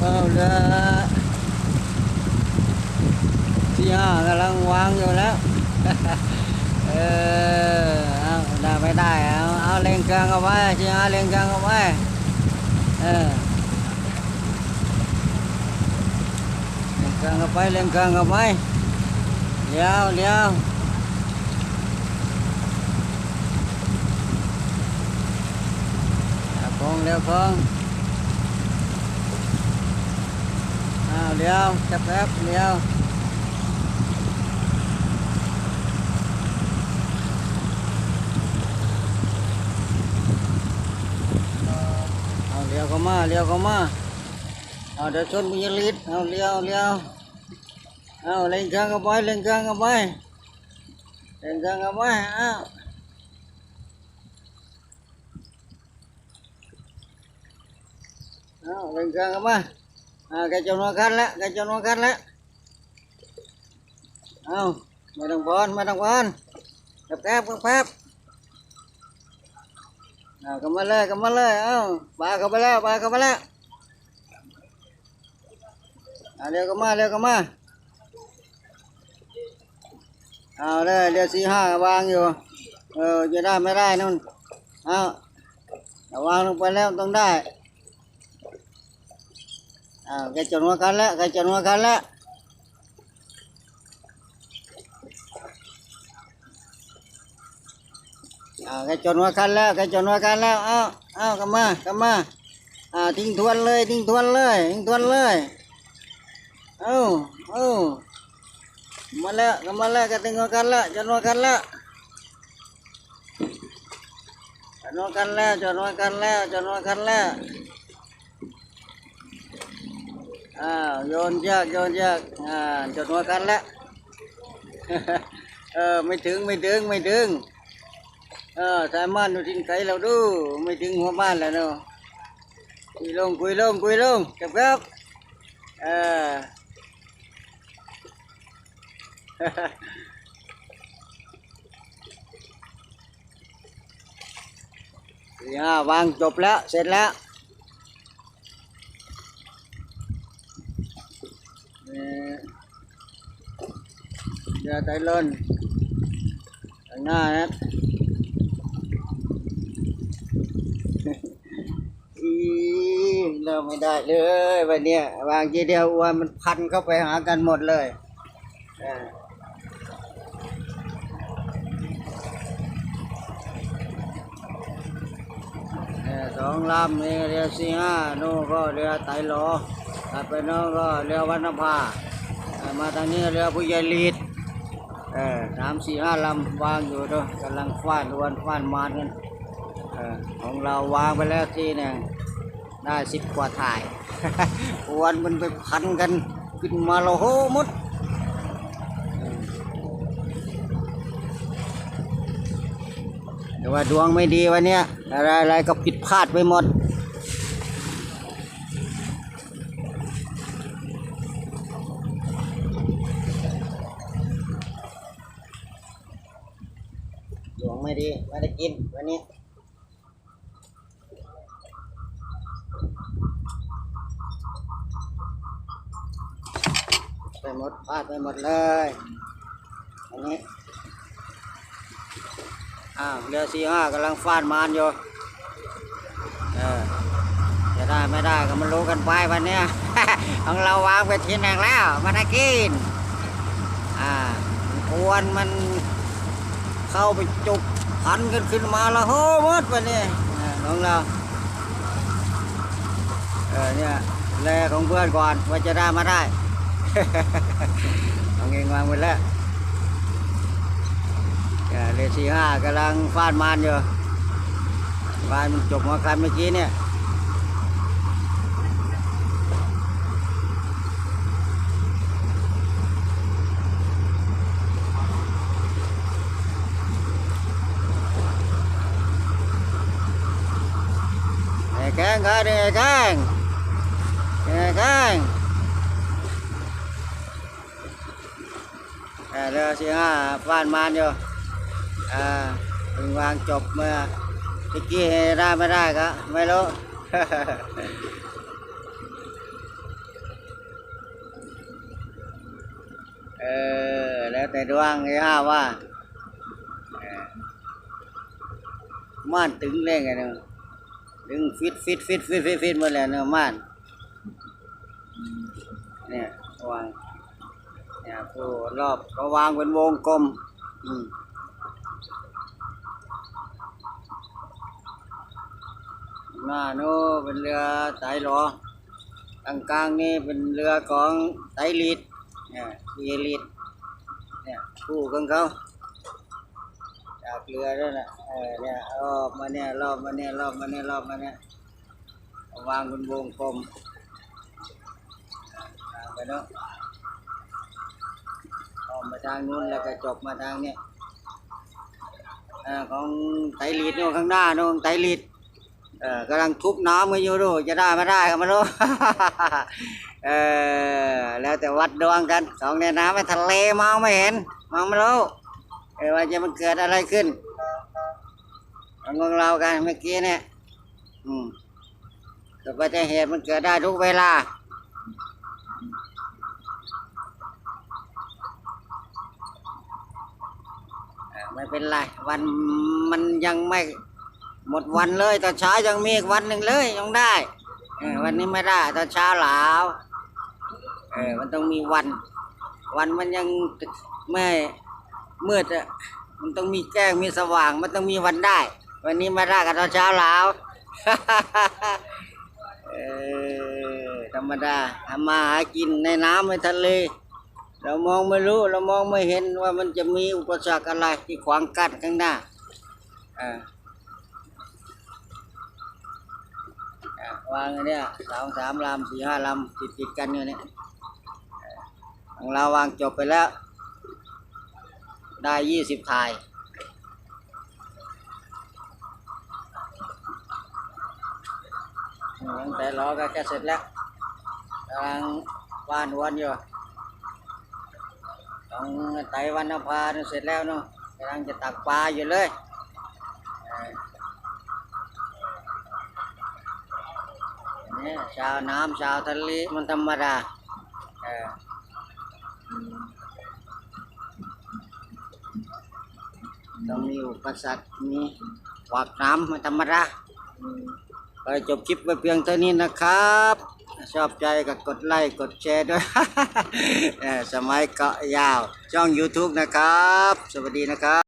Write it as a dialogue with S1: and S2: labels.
S1: เอาเรือที่ห้ากำลังวางอยู่แล้วเออเอาได้ไม่ได้เอาเอาเล่งเครื่องเอาไว้ที่ห้าเล่งเครื่องเอาไว้เออเล่งเครื่องเอาไปเล่งเครื่องเอาไปเดี๋ยวเดี๋ยวเอาคงเร็วคงอ้าวเลี้ยวแป๊บแป๊บเลี้ยวเอาเลี้ยวเข้ามาเลี้ยวเข้ามาเอาเดี๋ยวชนบุญยลิศเอาเลี้ยวเลี้ยวเอาเล่นเครื่องกันไปเล่นเครื่องกันไปเล่นเครื่องกันไปเอาเอาเล่นเครื่องกันมา à, cái cho nó cắt lại cái cho nó cắt lại không mày đồng con mày đồng con đập kép đập kép nào cầm lên lên cầm lên lên không ba cầm lên ba cầm lên à leo cầm leo cầm à đây leo xì ha vang vô ờ giờ đây mới đây luôn à vang lôngไปแล้วต้องได้ à, cái chân hoa cắn lại cái chân hoa cắn lại à, cái chân hoa cắn lại cái chân hoa cắn lại ao ao cầm ma cầm ma à tinh thuầnเลยtinh thuầnเลยtinh thuầnเลยเอ้าเอ้ามาแล้วกำมาแล้วก็tinh hoa cắn lại chân hoa cắn lại chân hoa cắn lại chân hoa cắn lại chân hoa cắn lại อ้าวโยนยากโยนยากอ่าจดหัวกันแล้วเออไม่ถึงไม่ถึงไม่ถึงเออสายมันอยู่ที่ไกลเราดู ไม่ถึงหัวบ้านแล้วเนาะคุยลงคุยลงคุยลงเก็บครับเออสี่ห้าวางจบแล้ว เสร็จแล้ว giờ tay lên đằng na hết อีเริ่มไม่ได้เลยวันนี้วางทีเดียวอ้วนมันพันเข้าไปหากันหมดเลยเนี่ยสองลำนี่เรือสี่ห้าโน่ก็เรือไตรโลถัดไปโน่ก็เรือวันนภาอ่ามาทางนี้เรือผู้ใหญ่ลีด เออสามสี่ห้าลำวางอยู่ด้วยกำลังฟาดรวนฟาดมานกันเออของเราวางไปแล้วทีหนึ่งได้สิบกว่าถ่ายอวนมันไปพันกันขึ้นมาโลโหหมดแต่ว่าดวงไม่ดีวันนี้อะไรอะไรก็ผิดพลาดไปหมดวง ไม่ดีไม่ได้กินวันนี้ไปหมดพลาดไปหมดเลยอันนี้อ้าวเรือสี่ห้ากำลังฟาดมานอยู่เออจะได้ไม่ได้ก็มารู้กันไปวันนี้ของเราวางไปทีหนึ่งแล้วมาได้กินอ่าอวนมันเข้าไปจุก หันกันขึ้นมาแล้วโหหมดไปนี่น้องเราเออเนี่ยแลของเพื่อนก่อนว่าจะได้มาได้เอาเงินวางไว้แล้วเออเรือสี่ห้ากำลังฟาดมานอยู่ฟาดมันจบหัวคันเมื่อกี้เนี่ย แกงก็ได้แกงแกงเดี๋ยวเสียงบ้านมานอยู่อ่าถึงวางจบเมื่อตะกี้ได้ไม่ได้ก็ไม่รู้เออแล้วแต่ดวงไอ้ห้าว่าม่านตึงเร่งไงเนี่ยะตึงฟิตฟิตฟิตฟิตฟิตฟิตหมดแล้วเนาะม่านเนี่ยวางเนี่ยผู้รอบก็วางเป็นวงกลม อืมหน้าโน้เป็นเรือไตหลอกลางกลางๆนี่เป็นเรือของไตลีดเนี่ยพีลีดเนี่ยคู่ของเขา จากเรือด้วยนะเออเนี่ยรอบมาเนี่ยรอบมาเนี่ยรอบมาเนี่ยรอบมาเนี่ยวางบนวงกลมทางไปเนาะออกมาทางนู้นแล้วก็จบมาทางเนี้ยอของไตลีดนู่นข้างหน้านู่นไตลีดเออกำลังทุบน้ำกันอยู่ดูจะได้ไม่ได้ก็ไม่รู้เออแล้วแต่วัดดวงกันสองในน้ำไม่ทะเลมองไม่เห็นมองไม่รู้ เออว่าจะมันเกิดอะไรขึ้นเอางงเรากันเมื่อกี้เนี่ย อืมเกิดอุบัติเหตุมันเกิดได้ทุกเวลาเออไม่เป็นไร วันมันยังไม่หมดวันเลยตอนเช้ายังมีอีกวันหนึ่งเลยยังได้ วันนี้ไม่ได้ตอนเช้าหลาวเออมันต้องมีวัน วันมันยังไม่ มืดอะมันต้องมีแก้งมีสว่าง มันต้องมีวันได้ วันนี้มาได้กันตอนเช้าแล้วเออธรรมดาทำมาหากินในน้ำในทะเล เรามองไม่รู้เรามองไม่เห็นว่ามันจะมีอุปสรรคอะไรที่ขวางกั้นข้างหน้าอ่าอ่าวางเนี่ยสองสามลำสี่ห้าลำติดติดกันอยู่เนี่ยของเราวางจบไปแล้ว ได้ยี่สิบถ่ายตั้งแต่ล้อก็แค่เสร็จแล้วกำลังวานวนอยู่ต้องไตวันนภาเนี่ยเสร็จแล้วเนาะกำลังจะตักปลาอยู่เลยเออเนี่ยชาวน้ำชาวทะเลมันธรรมดาเออ ต้องมีอุปสรรคมีขวากน้ำมันธรรมดาก็จบคลิปไปเพียงเท่านี้นะครับ ชอบใจก็กดไลค์กดแชร์ด้วย สมัยเกาะยาว ช่อง YouTube นะครับ สวัสดีนะครับ